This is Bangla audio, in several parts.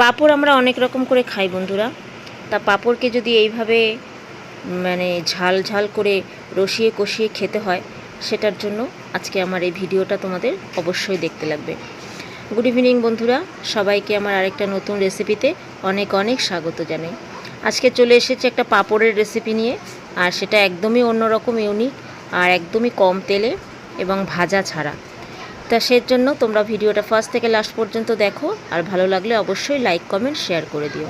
পাঁপড় আমরা অনেক রকম করে খাই বন্ধুরা। তা পাঁপড়কে যদি এইভাবে মানে ঝাল ঝাল করে রসিয়ে কষিয়ে খেতে হয়, সেটার জন্য আজকে আমার এই ভিডিওটা তোমাদের অবশ্যই দেখতে লাগবে। গুড ইভিনিং বন্ধুরা, সবাইকে আমার আরেকটা নতুন রেসিপিতে অনেক অনেক স্বাগত জানাই। আজকে চলে এসেছে একটা পাঁপড়ের রেসিপি নিয়ে, আর সেটা একদমই অন্যরকম ইউনিক আর একদমই কম তেলে এবং ভাজা ছাড়া। তা সের জন্য তোমরা ভিডিওটা ফার্স্ট থেকে লাস্ট পর্যন্ত দেখো। আর ভালো লাগলে অবশ্যই লাইক কমেন্ট শেয়ার করে দিও।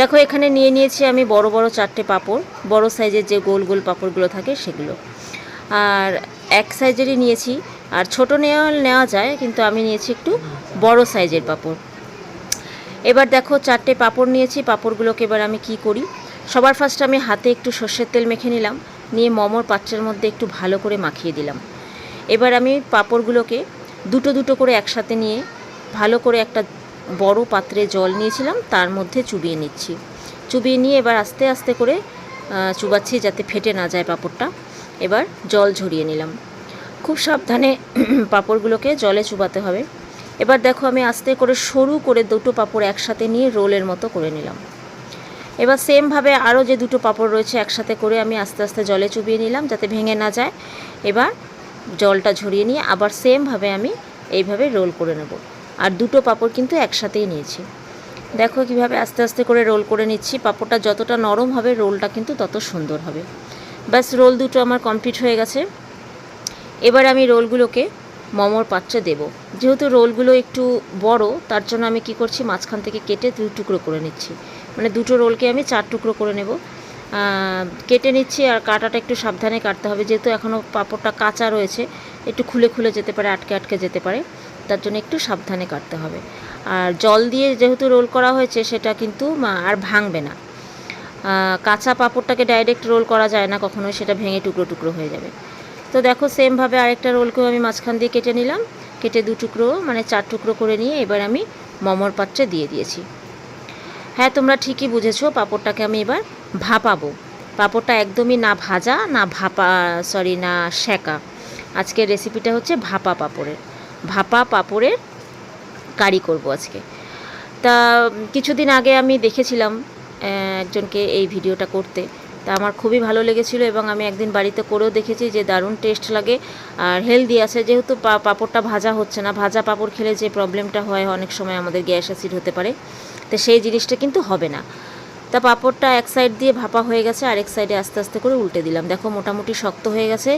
দেখো, এখানে নিয়ে নিয়েছি আমি বড় বড় চারটে পাপড়। বড় সাইজের যে গোল গোল পাপড়গুলো থাকে সেগুলো। আর এক সাইজেরই নিয়েছি। আর ছোট নেওয়া নেওয়া যায়, কিন্তু আমি নিয়েছি একটু বড় সাইজের পাপড়। এবার দেখো, চারটে পাপড় নিয়েছি। পাপড়গুলোকে এবার আমি কি করি? সবার ফার্স্ট আমি হাতে একটু সর্ষের তেল মেখে নিলাম। নিয়ে মমর পাত্রের মধ্যে একটু ভালো করে মাখিয়ে দিলাম। এবার আমি পাঁপড়গুলোকে দুটো দুটো করে একসাথে নিয়ে ভালো করে একটা বড় পাত্রে জল নিয়েছিলাম, তার মধ্যে চুবিয়ে নিচ্ছি। চুবিয়ে নিয়ে এবার আস্তে আস্তে করে চুবাচ্ছি যাতে ফেটে না যায় পাঁপড়টা। এবার জল ঝরিয়ে নিলাম। খুব সাবধানে পাঁপড়গুলোকে জলে চুবাতে হবে। এবার দেখো আমি আস্তে করে সরু করে দুটো পাঁপড় একসাথে নিয়ে রোলের মতো করে নিলাম। এবার সেমভাবে আরও যে দুটো পাঁপড় রয়েছে একসাথে করে আমি আস্তে আস্তে জলে চুবিয়ে নিলাম যাতে ভেঙে না যায়। এবার জলটা ঝরিয়ে নিয়ে আবার সেমভাবে আমি এইভাবে রোল করে নেব। আর দুটো পাপড় কিন্তু একসাথেই নিয়েছি। দেখো কীভাবে আস্তে আস্তে করে রোল করে নিচ্ছি। পাপড়টা যতটা নরম হবে রোলটা কিন্তু তত সুন্দর হবে। ব্যাস রোল দুটো আমার কমপ্লিট হয়ে গেছে। এবার আমি রোলগুলোকে মোমোর পাত্রে দেব। যেহেতু রোলগুলো একটু বড়, তার জন্য আমি কি করছি, মাঝখান থেকে কেটে দুই টুকরো করে নিচ্ছি। মানে দুটো রোলকে আমি চার টুকরো করে নেব। কেটে নিচ্ছি আর কাটাটা একটু সাবধানে কাটতে হবে। যেহেতু এখনও পাঁপড়টা কাঁচা রয়েছে, একটু খুলে খুলে যেতে পারে, আটকে আটকে যেতে পারে, তার জন্য একটু সাবধানে কাটতে হবে। আর জল দিয়ে যেহেতু রোল করা হয়েছে, সেটা কিন্তু আর ভাঙবে না। কাঁচা পাঁপড়টাকে ডাইরেক্ট রোল করা যায় না, কখনোই সেটা ভেঙে টুকরো টুকরো হয়ে যাবে। তো দেখো সেমভাবে আরেকটা রোলকেও আমি মাঝখান দিয়ে কেটে নিলাম। কেটে দু টুকরো মানে চার টুকরো করে নিয়ে এবার আমি মোমোর পাত্রে দিয়ে দিয়েছি। হ্যাঁ তোমরা ঠিকই বুঝেছ, পাঁপড়টাকে আমি এবার ভাপাবো। পাঁপড়টা একদমই না ভাজা, না ভাপা সরি না সেকা আজকের রেসিপিটা হচ্ছে ভাপা পাঁপড়ের। ভাপা পাঁপড়ের কারি করব আজকে। তা, কিছুদিন আগে আমি দেখেছিলাম একজনকে এই ভিডিওটা করতে। তা আমার খুবই ভালো লেগেছিল এবং আমি একদিন বাড়িতে করেও দেখেছি যে দারুণ টেস্ট লাগে আর হেলদি আছে। যেহেতু পাঁপড়টা ভাজা হচ্ছে না, ভাজা পাপড় খেলে যে প্রবলেমটা হয় অনেক সময় আমাদের গ্যাস অ্যাসিড হতে পারে, তো সেই জিনিসটা কিন্তু হবে না। তা পাঁপড়টা এক সাইড দিয়ে ভাপা হয়ে গেছে আর এক সাইডে আস্তে আস্তে করে উল্টে দিলাম। দেখো মোটামুটি শক্ত হয়ে গেছে,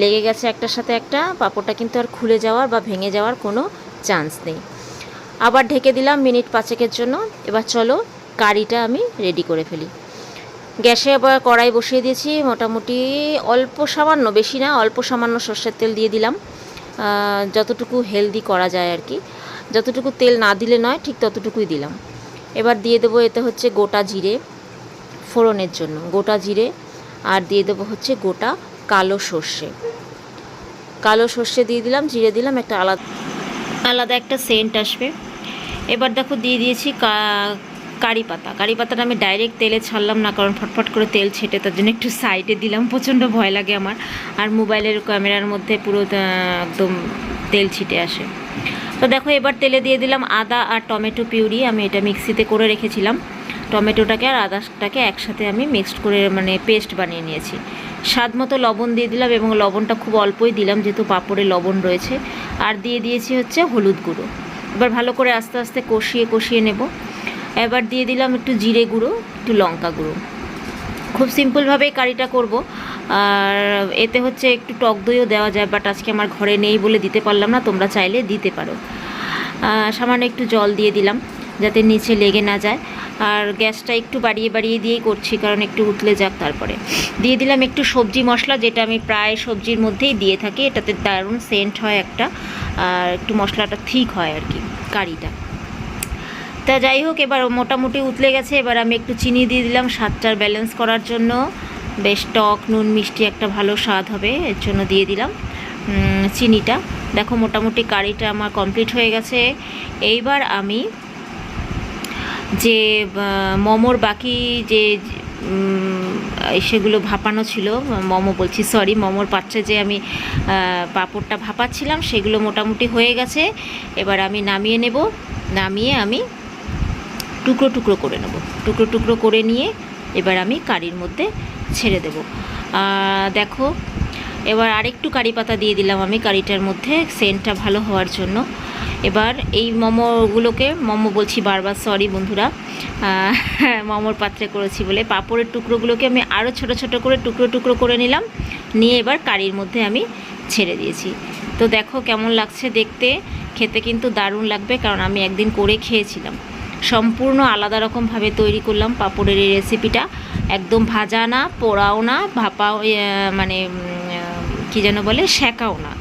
লেগে গেছে একটার সাথে একটা, পাঁপড়টা কিন্তু আর খুলে যাওয়ার বা ভেঙে যাওয়ার কোনো চান্স নেই। আবার ঢেকে দিলাম মিনিট পাঁচেকের জন্য। এবার চলো কারিটা আমি রেডি করে ফেলি। গ্যাসে আবার কড়াই বসিয়ে দিয়েছি। মোটামুটি অল্প সামান্য, বেশি না, অল্প সামান্য সর্ষের তেল দিয়ে দিলাম। যতটুকু হেলদি করা যায় আর কি। যতটুকু তেল না দিলে নয়, ঠিক ততটুকুই দিলাম। এবার দিয়ে দেবো এতে হচ্ছে গোটা জিরে ফোড়নের জন্য। গোটা জিরে আর দিয়ে দেবো হচ্ছে গোটা কালো সর্ষে। কালো সর্ষে দিয়ে দিলাম, জিরে দিলাম, একটা আলাদা আলাদা একটা সেন্ট আসবে। এবার দেখো দিয়ে দিয়েছি কারি পাতা। কারি পাতাটা আমি ডাইরেক্ট তেলে ছাড়লাম না, কারণ ফটফট করে তেল ছেটে তার জন্য একটু সাইডে দিলাম। প্রচণ্ড ভয় লাগে আমার। আর মোবাইলের ক্যামেরার মধ্যে পুরো একদম তেল ছিটে আসে। তো দেখো, এবার তেলে দিয়ে দিলাম আদা আর টমেটো পিউরি। আমি এটা মিক্সিতে করে রেখেছিলাম। টমেটোটাকে আর আদাটাকে একসাথে আমি মিক্সড করে মানে পেস্ট বানিয়ে নিয়েছি। স্বাদ মতো লবণ দিয়ে দিলাম এবং লবণটা খুব অল্পই দিলাম, যেহেতু পাপড়ে লবণ রয়েছে। আর দিয়ে দিয়েছি হচ্ছে হলুদ গুঁড়ো। এবার ভালো করে আস্তে আস্তে কষিয়ে কষিয়ে নেব। এবার দিয়ে দিলাম একটু জিরে গুঁড়ো, একটু লঙ্কা গুঁড়ো। খুব সিম্পলভাবেই কারিটা করব। আর এতে হচ্ছে একটু টক দইও দেওয়া যায় বাট আজকে আমার ঘরে নেই বলে দিতে পারলাম না, তোমরা চাইলে দিতে পারো। সামান্য একটু জল দিয়ে দিলাম, যাতে নিচে লেগে না যায়। আর গ্যাসটা একটু বাড়িয়ে বাড়িয়ে দিয়েই করছি, কারণ একটু উতলে যাক তারপরে। দিয়ে দিলাম একটু সবজি মশলা, যেটা আমি প্রায় সবজির মধ্যেই দিয়ে থাকি, এটাতে দারুণ সেন্ট হয় একটা, আর একটু মশলাটা ঠিক হয় আর কি, কারিটা। তা যাই হোক, এবার মোটামুটি উতলে গেছে। এবার আমি একটু চিনি দিয়ে দিলাম স্বাদটার ব্যালেন্স করার জন্য। বেশ টক, নুন, মিষ্টি একটা ভালো স্বাদ হবে, এর জন্য দিয়ে দিলাম চিনিটা। দেখো, মোটামুটি কারিটা আমার কমপ্লিট হয়ে গেছে। এইবার আমি যে মোমোর বাকি যে সেগুলো ভাপানো ছিল, মোমো বলছি সরি মোমোর পাত্রে যে আমি পাঁপড়টা ভাপাচ্ছিলাম, সেগুলো মোটামুটি হয়ে গেছে। এবার আমি নামিয়ে নেব। নামিয়ে আমি টুকরো টুকরো করে নেব। টুকরো টুকরো করে নিয়ে এবার আমি কারির মধ্যে ছেড়ে দেবো। দেখো, এবার আরেকটু কারি পাতা দিয়ে দিলাম আমি কারিটার মধ্যে, সেন্টটা ভালো হওয়ার জন্য। এবার এই মোমোগুলোকে, মোমো বলছি বারবার সরি বন্ধুরা মোমোর পাত্রে করেছি বলে। পাঁপড়ের টুকরোগুলোকে আমি আরও ছোট ছোট করে টুকরো টুকরো করে নিলাম, নিয়ে এবার কারির মধ্যে আমি ছেড়ে দিয়েছি। তো দেখো কেমন লাগছে দেখতে, খেতে কিন্তু দারুণ লাগবে, কারণ আমি একদিন করে খেয়েছিলাম। সম্পূর্ণ আলাদা রকমভাবে তৈরি করলাম পাঁপড়ের এই রেসিপিটা একদম ভাজা না পোড়াও না ভাপাও মানে উম, আহ, কী যেন বলে শেঁকাও না।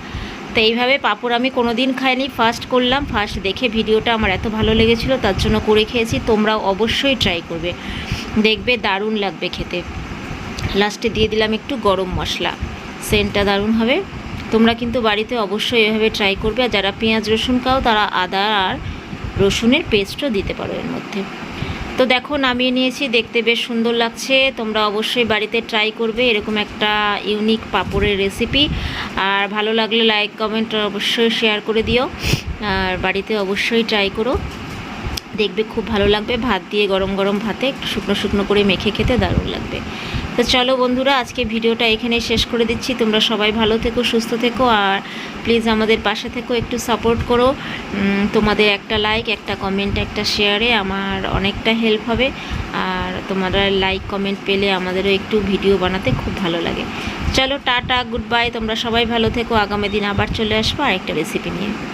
তো এইভাবে পাঁপড় আমি কোনো দিন খাইনি ফার্স্ট করলাম ফার্স্ট দেখে ভিডিওটা আমার এত ভালো লেগেছিলো তার জন্য করে খেয়েছি তোমরাও অবশ্যই ট্রাই করবে। দেখবে দারুণ লাগবে খেতে। লাস্টে দিয়ে দিলাম একটু গরম মশলা। সেন্টটা দারুণ হবে। তোমরা কিন্তু বাড়িতে অবশ্যই এভাবে ট্রাই করবে আর যারা পেঁয়াজ রসুন খাও তারা আদা আর রসুনের পেস্টও দিতে পারো এর মধ্যে। তো দেখো, নামিয়ে নিয়েছি, দেখতে বেশ সুন্দর লাগছে। তোমরা অবশ্যই বাড়িতে ট্রাই করবে, এরকম একটা ইউনিক পাঁপড়ের রেসিপি আর ভালো লাগলে লাইক কমেন্ট অবশ্যই শেয়ার করে দিও। আর বাড়িতে অবশ্যই ট্রাই করো। দেখবে খুব ভালো লাগবে। ভাত দিয়ে গরম গরম ভাতে শুকনো শুকনো করে মেখে খেতে দারুণ লাগবে। তো চলো বন্ধুরা, আজকে ভিডিওটা এখানেই শেষ করে দিচ্ছি। তোমরা সবাই ভালো থেকো, সুস্থ থেকো, আর প্লিজ আমাদের পাশে থেকো, একটু সাপোর্ট করো। তোমাদের একটা লাইক একটা কমেন্ট একটা শেয়ারে আমার অনেকটা হেল্প হবে। আর তোমরা লাইক কমেন্ট পেলে আমাদেরও একটু ভিডিও বানাতে খুব ভালো লাগে। চলো, টাটা গুড বাই তোমরা সবাই ভালো থেকো। আগামী দিন আবার চলে আসব আরেকটা রেসিপি নিয়ে।